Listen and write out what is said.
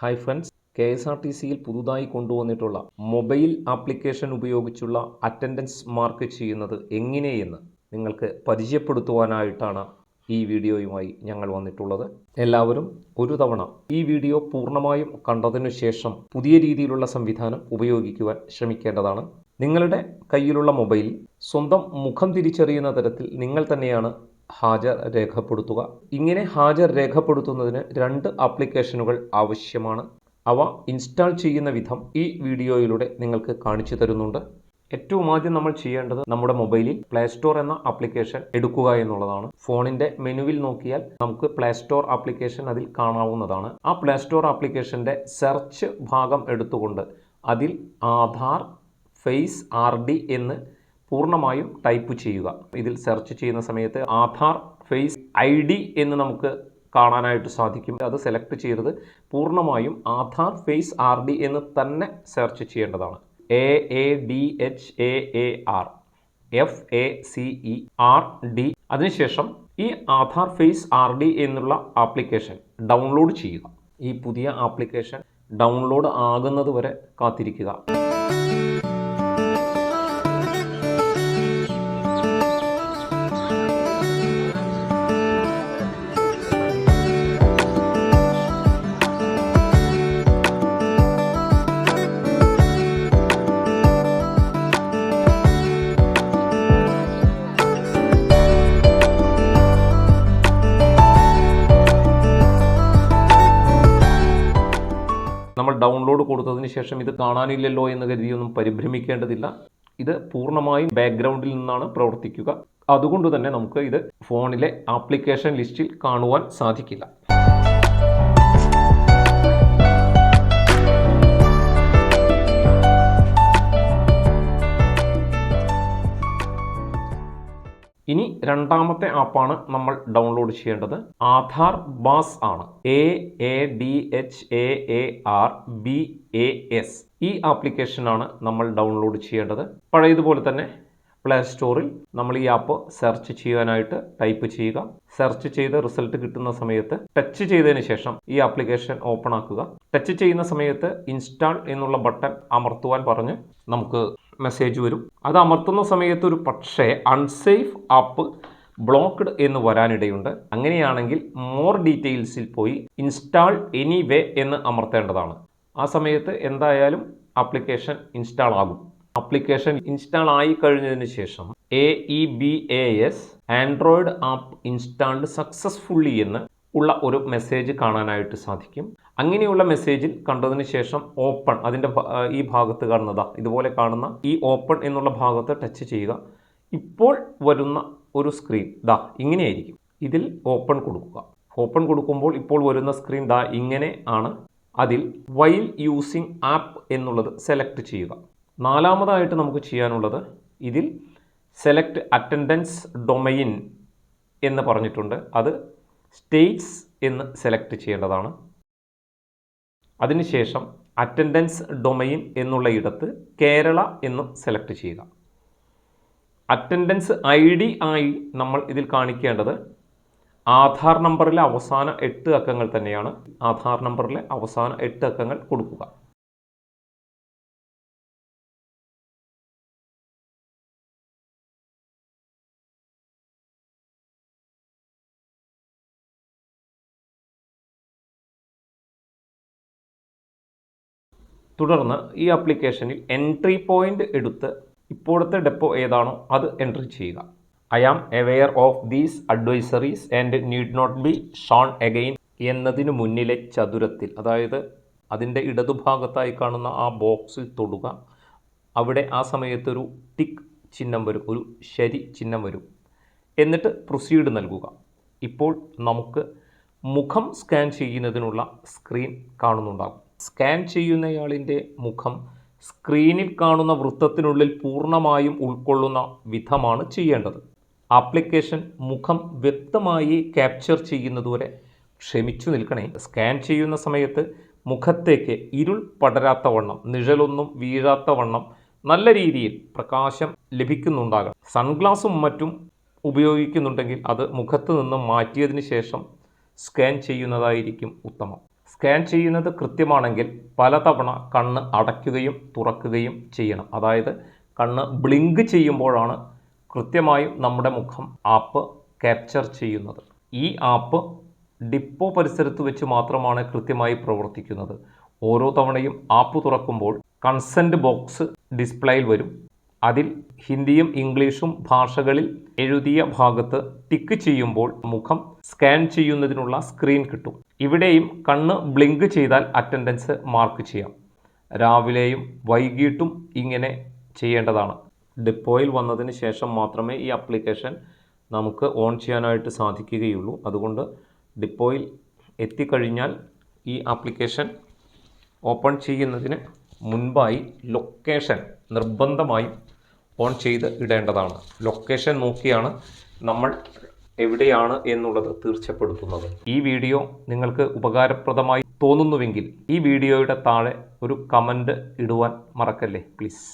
Hi friends K S R T സിയിൽ പുതുതായി കൊണ്ടുവന്നിട്ടുള്ള മൊബൈൽ ആപ്ലിക്കേഷൻ ഉപയോഗിച്ചുള്ള അറ്റൻഡൻസ് മാർക്ക് ചെയ്യുന്നത് എങ്ങനെയെന്ന് നിങ്ങൾക്ക് പരിചയപ്പെടുത്തുവാനായിട്ടാണ് ഈ വീഡിയോയുമായി ഞങ്ങൾ വന്നിട്ടുള്ളത്. എല്ലാവരും ഒരു തവണ ഈ വീഡിയോ പൂർണമായും കണ്ടതിനു ശേഷം പുതിയ രീതിയിലുള്ള സംവിധാനം ഉപയോഗിക്കുവാൻ ശ്രമിക്കേണ്ടതാണ്. നിങ്ങളുടെ കയ്യിലുള്ള മൊബൈൽ സ്വന്തം മുഖം തിരിച്ചറിയുന്ന തരത്തിൽ നിങ്ങൾ തന്നെയാണ് ഹാജർ രേഖപ്പെടുത്തുക. ഇങ്ങനെ ഹാജർ രേഖപ്പെടുത്തുന്നതിന് രണ്ട് ആപ്ലിക്കേഷനുകൾ ആവശ്യമാണ്. അവ ഇൻസ്റ്റാൾ ചെയ്യുന്ന വിധം ഈ വീഡിയോയിലൂടെ നിങ്ങൾക്ക് കാണിച്ചു തരുന്നുണ്ട്. ഏറ്റവും ആദ്യം നമ്മൾ ചെയ്യേണ്ടത് നമ്മുടെ മൊബൈലിൽ പ്ലേ സ്റ്റോർ എന്ന ആപ്ലിക്കേഷൻ എടുക്കുക എന്നുള്ളതാണ്. ഫോണിന്റെ മെനുവിൽ നോക്കിയാൽ നമുക്ക് പ്ലേ സ്റ്റോർ ആപ്ലിക്കേഷൻ അതിൽ കാണാവുന്നതാണ്. ആ പ്ലേ സ്റ്റോർ ആപ്ലിക്കേഷന്റെ സെർച്ച് ഭാഗം എടുത്തുകൊണ്ട് അതിൽ ആധാർ ഫേസ് ആർ ഡി എന്ന് പൂർണമായും ടൈപ്പ് ചെയ്യുക. ഇതിൽ സെർച്ച് ചെയ്യുന്ന സമയത്ത് ആധാർ ഫേസ് ഐ ഡി എന്ന് നമുക്ക് കാണാനായിട്ട് സാധിക്കും. അത് സെലക്ട് ചെയ്തത് പൂർണമായും ആധാർ ഫേസ് ആർ ഡി എന്ന് തന്നെ സെർച്ച് ചെയ്യേണ്ടതാണ്. A A D H A A R F A C E R D അതിനുശേഷം ഈ ആധാർ ഫേസ് ആർ ഡി എന്നുള്ള ആപ്ലിക്കേഷൻ ഡൗൺലോഡ് ചെയ്യുക. ഈ പുതിയ ആപ്ലിക്കേഷൻ ഡൗൺലോഡ് ആകുന്നത് വരെ കാത്തിരിക്കുക. ഡൗൺലോഡ് കൊടുത്തതിന് ശേഷം ഇത് കാണാനില്ലല്ലോ എന്ന് കരുതിയൊന്നും പരിഭ്രമിക്കേണ്ടതില്ല. ഇത് പൂർണമായും ബാക്ക്ഗ്രൗണ്ടിൽ നിന്നാണ് പ്രവർത്തിക്കുക. അതുകൊണ്ട് തന്നെ നമുക്ക് ഇത് ഫോണിലെ ആപ്ലിക്കേഷൻ ലിസ്റ്റിൽ കാണുവാൻ സാധിക്കില്ല. ഇനി രണ്ടാമത്തെ ആപ്പാണ് നമ്മൾ ഡൗൺലോഡ് ചെയ്യേണ്ടത്. ആധാർ ബാസ് ആണ്. A A D H A A R B A S ഈ ആപ്ലിക്കേഷനാണ് നമ്മൾ ഡൗൺലോഡ് ചെയ്യേണ്ടത്. പഴയതുപോലെ തന്നെ പ്ലേ സ്റ്റോറിൽ നമ്മൾ ഈ ആപ്പ് സെർച്ച് ചെയ്യാനായിട്ട് ടൈപ്പ് ചെയ്യുക. സെർച്ച് ചെയ്ത് റിസൾട്ട് കിട്ടുന്ന സമയത്ത് ടച്ച് ചെയ്തതിന് ശേഷം ഈ ആപ്ലിക്കേഷൻ ഓപ്പൺ ആക്കുക. ടച്ച് ചെയ്യുന്ന സമയത്ത് ഇൻസ്റ്റാൾ എന്നുള്ള ബട്ടൺ അമർത്തുവാൻ പറഞ്ഞ് നമുക്ക് മെസ്സേജ് വരും. അത് അമർത്തുന്ന സമയത്ത് ഒരു പക്ഷേ അൺസേഫ് ആപ്പ് ബ്ലോക്ക്ഡ് എന്ന് വരാനിടയുണ്ട്. അങ്ങനെയാണെങ്കിൽ മോർ ഡീറ്റെയിൽസിൽ പോയി ഇൻസ്റ്റാൾ എനി വേ എന്ന് അമർത്തേണ്ടതാണ്. ആ സമയത്ത് എന്തായാലും ആപ്ലിക്കേഷൻ ഇൻസ്റ്റാൾ ആകും. ആപ്ലിക്കേഷൻ ഇൻസ്റ്റാൾ ആയി കഴിഞ്ഞതിന് ശേഷം A E B A S android app installed successfully എന്ന് ഉള്ള ഒരു മെസ്സേജ് കാണാനായിട്ട് സാധിക്കും. അങ്ങനെയുള്ള മെസ്സേജിൽ കണ്ടതിന് ശേഷം ഓപ്പൺ അതിന്റെ ഈ ഭാഗത്ത് കാണുന്നതാ. ഇതുപോലെ കാണുന്ന ഈ ഓപ്പൺ എന്നുള്ള ഭാഗത്ത് ടച്ച് ചെയ്യുക. ഇപ്പോൾ വരുന്ന ഒരു സ്ക്രീൻ ദാ ഇങ്ങനെയായിരിക്കും. ഇതിൽ ഓപ്പൺ കൊടുക്കുക. ഓപ്പൺ കൊടുക്കുമ്പോൾ ഇപ്പോൾ വരുന്ന സ്ക്രീൻ ദാ ഇങ്ങനെ ആണ്. അതിൽ വൈൽ യൂസിങ് ആപ്പ് എന്നുള്ളത് സെലക്ട് ചെയ്യുക. നാലാമതായിട്ട് നമുക്ക് ചെയ്യാനുള്ളത് ഇതിൽ സെലക്ട് അറ്റൻഡൻസ് ഡൊമൈൻ എന്ന് പറഞ്ഞിട്ടുണ്ട്. അത് സ്റ്റേറ്റ്സ് എന്ന് സെലക്ട് ചെയ്യേണ്ടതാണ്. അതിനുശേഷം അറ്റൻഡൻസ് ഡൊമൈൻ എന്നുള്ള ഇടത്ത് കേരള എന്ന് സെലക്ട് ചെയ്യുക. അറ്റൻഡൻസ് ഐ ഡി ആയി നമ്മൾ ഇതിൽ കാണിക്കേണ്ടത് ആധാർ നമ്പറിലെ അവസാന എട്ട് അക്കങ്ങൾ തന്നെയാണ്. ആധാർ നമ്പറിലെ അവസാന എട്ട് അക്കങ്ങൾ കൊടുക്കുക. തുടർന്ന് ഈ ആപ്ലിക്കേഷനിൽ എൻട്രി പോയിന്റ് എടുത്ത് ഇപ്പോഴത്തെ ഡെപ്പോ ഏതാണോ അത് എൻട്രി ചെയ്യുക. I am aware of these advisories and need not be shown again എന്നതിന് മുന്നിലെ ചതുരത്തിൽ അതായത് അതിന്റെ ഇടതുഭാഗത്തായി കാണുന്ന ആ ബോക്സിൽ തൊടുക. അവിടെ ആ സമയത്തൊരു ടിക്ക് ചിഹ്നം വരും ഒരു ശരി ചിഹ്നം വരും. എന്നിട്ട് പ്രൊസീഡ് നൽകുക. ഇപ്പോൾ നമുക്ക് മുഖം സ്കാൻ ചെയ്യുന്നതിനുള്ള സ്ക്രീൻ കാണുന്നുണ്ടാകും. സ്കാൻ ചെയ്യുന്നയാളിന്റെ മുഖം സ്ക്രീനിൽ കാണുന്ന വൃത്തത്തിനുള്ളിൽ പൂർണമായും ഉൾക്കൊള്ളുന്ന വിധമാണ് ചെയ്യേണ്ടത്. ആപ്ലിക്കേഷൻ മുഖം വ്യക്തമായി ക്യാപ്ചർ ചെയ്യുന്നതുവരെ ക്ഷമിച്ചു നിൽക്കണേ. സ്കാൻ ചെയ്യുന്ന സമയത്ത് മുഖത്തേക്ക് ഇരുൾ പടരാത്ത വണ്ണം നിഴലൊന്നും വീഴാത്ത വണ്ണം നല്ല രീതിയിൽ പ്രകാശം ലഭിക്കുന്നുണ്ടാകണം. സൺഗ്ലാസും മറ്റും ഉപയോഗിക്കുന്നുണ്ടെങ്കിൽ അത് മുഖത്ത് നിന്നും മാറ്റിയതിന് ശേഷം സ്കാൻ ചെയ്യുന്നതായിരിക്കും ഉത്തമം. സ്കാൻ ചെയ്യുന്നത് കൃത്യമാണെങ്കിൽ പലതവണ കണ്ണ് അടയ്ക്കുകയും തുറക്കുകയും ചെയ്യണം. അതായത് കണ്ണ് ബ്ലിങ്ക് ചെയ്യുമ്പോഴാണ് കൃത്യമായും നമ്മുടെ മുഖം ആപ്പ് ക്യാപ്ചർ ചെയ്യുന്നത്. ഈ ആപ്പ് ഡിപ്പോ പരിസരത്ത് വെച്ച് മാത്രമാണ് കൃത്യമായി പ്രവർത്തിക്കുന്നത്. ഓരോ തവണയും ആപ്പ് തുറക്കുമ്പോൾ കൺസെന്റ് ബോക്സ് ഡിസ്പ്ലേയിൽ വരും. അതിൽ ഹിന്ദിയും ഇംഗ്ലീഷും ഭാഷകളിൽ എഴുതിയ ഭാഗത്ത് ടിക്ക് ചെയ്യുമ്പോൾ മുഖം സ്കാൻ ചെയ്യുന്നതിനുള്ള സ്ക്രീൻ കിട്ടും. ഇവിടെയും കണ്ണ് ബ്ലിങ്ക് ചെയ്താൽ അറ്റൻഡൻസ് മാർക്ക് ചെയ്യാം. രാവിലെയും വൈകിട്ടും ഇങ്ങനെ ചെയ്യേണ്ടതാണ്. ഡിപ്പോയിൽ വന്നതിന് ശേഷം മാത്രമേ ഈ ആപ്ലിക്കേഷൻ നമുക്ക് ഓൺ ചെയ്യാനായിട്ട് സാധിക്കുകയുള്ളൂ. അതുകൊണ്ട് ഡിപ്പോയിൽ എത്തിക്കഴിഞ്ഞാൽ ഈ ആപ്ലിക്കേഷൻ ഓപ്പൺ ചെയ്യുന്നതിന് മുൻപായി ലൊക്കേഷൻ നിർബന്ധമായും ഓൺ ചെയ്ത് ഇടേണ്ടതാണ്. ലൊക്കേഷൻ നോക്കിയാണ് നമ്മൾ എവിടെയാണ് എന്നുള്ളത് തീർച്ചപ്പെടുത്തുന്നത്. ഈ വീഡിയോ നിങ്ങൾക്ക് ഉപകാരപ്രദമായി തോന്നുന്നുവെങ്കിൽ ഈ വീഡിയോയുടെ താഴെ ഒരു കമന്റ് ഇടുവാൻ മറക്കല്ലേ? പ്ലീസ്